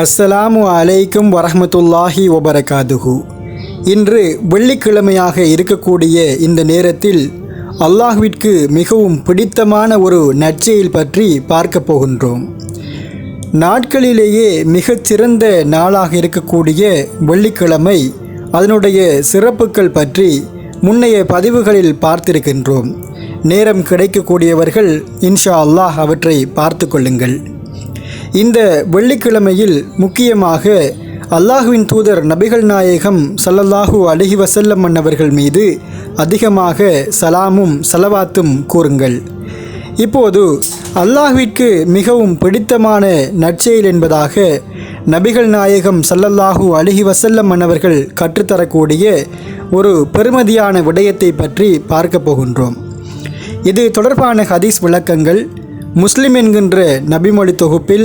அஸ்ஸலாமு அலைக்கும் வரஹ்மத்துல்லாஹி வபரகாதுஹு. இன்று வெள்ளிக்கிழமையாக இருக்கக்கூடிய இந்த நேரத்தில் அல்லாஹ்விற்கு மிகவும் பிடித்தமான ஒரு நற்செயல் பற்றி பார்க்க போகின்றோம். நாட்களிலேயே மிகச் சிறந்த நாளாக இருக்கக்கூடிய வெள்ளிக்கிழமை அதனுடைய சிறப்புகள் பற்றி முன்னைய பதிவுகளில் பார்த்திருக்கின்றோம். நேரம் கிடைக்கக்கூடியவர்கள் இன்ஷா அல்லாஹ் அவற்றை பார்த்து கொள்ளுங்கள். இந்த வெள்ளிக்கிழமையில் முக்கியமாக அல்லாஹுவின் தூதர் நபிகள் நாயகம் சல்லல்லாஹு அலஹி வசல்லம் அன்னவர்கள் மீது அதிகமாக சலாமும் சலவாத்தும் கூறுங்கள். இப்போது அல்லாஹ்விற்கு மிகவும் பிடித்தமான நற்செயல் என்பதாக நபிகள் நாயகம் சல்லல்லாஹு அலைஹி வசல்லம் அன்னவர்கள் கற்றுத்தரக்கூடிய ஒரு பெருமதியான விடயத்தை பற்றி பார்க்க போகின்றோம். இது தொடர்பான ஹதீஸ் விளக்கங்கள். முஸ்லிம் என்கின்ற நபிமொழி தொகுப்பில்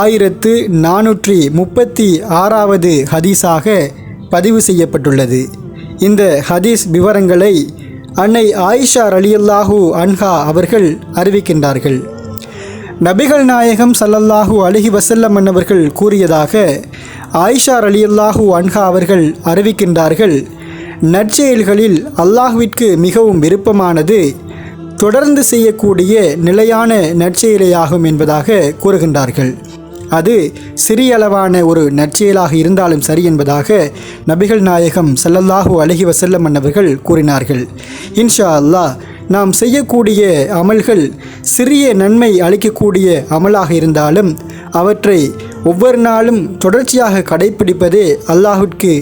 ஆயிரத்து நானூற்றி முப்பத்தி ஆறாவது ஹதீஸாக பதிவு செய்யப்பட்டுள்ளது. இந்த ஹதீஸ் விவரங்களை அன்னை ஆயிஷா அலியல்லாஹு அன்ஹா அவர்கள் அறிவிக்கின்றார்கள். நபிகள் நாயகம் சல்லல்லாஹு அலிஹி வசல்லம் அன்னவர்கள் கூறியதாக ஆயிஷா அலியல்லாஹு அன்ஹா அவர்கள் அறிவிக்கின்றார்கள். நற்செயல்களில் அல்லாஹுவிற்கு மிகவும் விருப்பமானது தொடர்ந்து செய்யக்கூடிய நிலையான நற்செயலையாகும் என்பதாக கூறுகின்றார்கள். அது சிறியளவான ஒரு நற்செயலாக இருந்தாலும் சரி என்பதாக நபிகள் நாயகம் செல்லல்லாஹு அழகி வசல்லம் அன்னவர்கள் கூறினார்கள். இன்ஷா அல்லாஹ் நாம் செய்யக்கூடிய அமல்கள் சிறிய நன்மை அளிக்கக்கூடிய அமலாக இருந்தாலும் அவற்றை ஒவ்வொரு நாளும் தொடர்ச்சியாக கடைப்பிடிப்பதே அல்லாஹுக்கு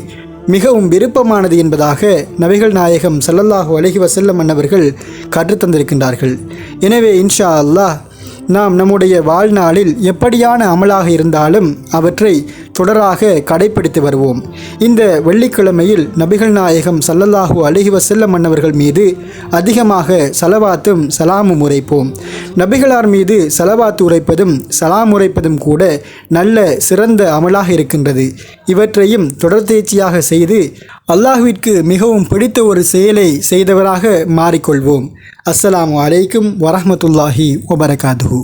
மிகவும் விருப்பமானது என்பதாக நபிகள் நாயகம் சல்லல்லாஹு அலஹி வசல்லம் அன்னவர்கள் கற்றுத்தந்திருக்கின்றார்கள் எனவே இன்ஷா அல்லாஹ் நாம் நம்முடைய வாழ்நாளில் எப்படியான அமலாக இருந்தாலும் அவற்றை தொடராக கடைப்பிடித்து வருவோம். இந்த வெள்ளிக்கிழமையில் நபிகள் நாயகம் சல்லல்லாஹூ அலைஹி வஸல்லம் மன்னவர்கள் மீது அதிகமாக சலவாத்தும் சலாமும் உரைப்போம். நபிகளார் மீது சலவாத்து உரைப்பதும் சலாம் உரைப்பதும் கூட நல்ல சிறந்த அமலாக இருக்கின்றது. இவற்றையும் தொடர்ந்தேர்ச்சியாக செய்து அல்லாஹுவிற்கு மிகவும் பிடித்த ஒரு செயலை செய்தவராக மாறிக்கொள்வோம். அஸ்ஸலாமு அலைக்கும் வரமத்துல்லாஹி வபரகாதுஹு